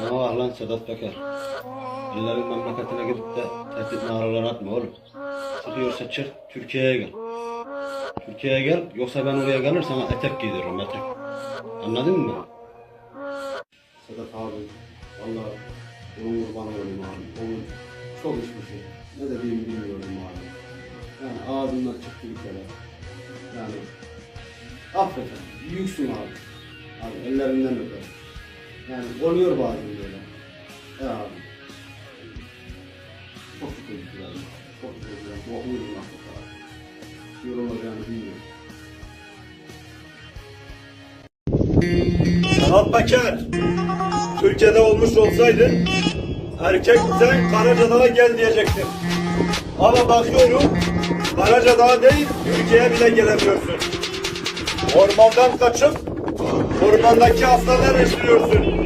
Bana bak lan Sedat Peker. Ellerin memleketine gidip de tehdit naralar atma oğlum. Sıkıyorsa çık Türkiye'ye gel. Türkiye'ye gel yoksa ben oraya gelir sana etek giydiririm etek. Anladın mı? Sedat abi vallahi onun kurbanı olayım abi. Onun çok içmişim. Ne dediğimi bilmiyorum abi. Yani ağzından çıktı bir kere. Yani affet abi. Büyüksün abi. Abi ellerinden öper. Yani oluyor bazen böyle. Ya abi. Çok şükür güzel. Çok güzel. Bu uyudum lan bu kadar. Yorulacağını bilmiyorum. Sedat Peker, Türkiye'de olmuş olsaydın erkeksen Karacadağ'a gel diyecektin. Ama bakıyorum Karacadağ değil Türkiye'ye bile gelemiyorsun. Ormandan kaçıp ormandaki aslanlar eşliyorsun.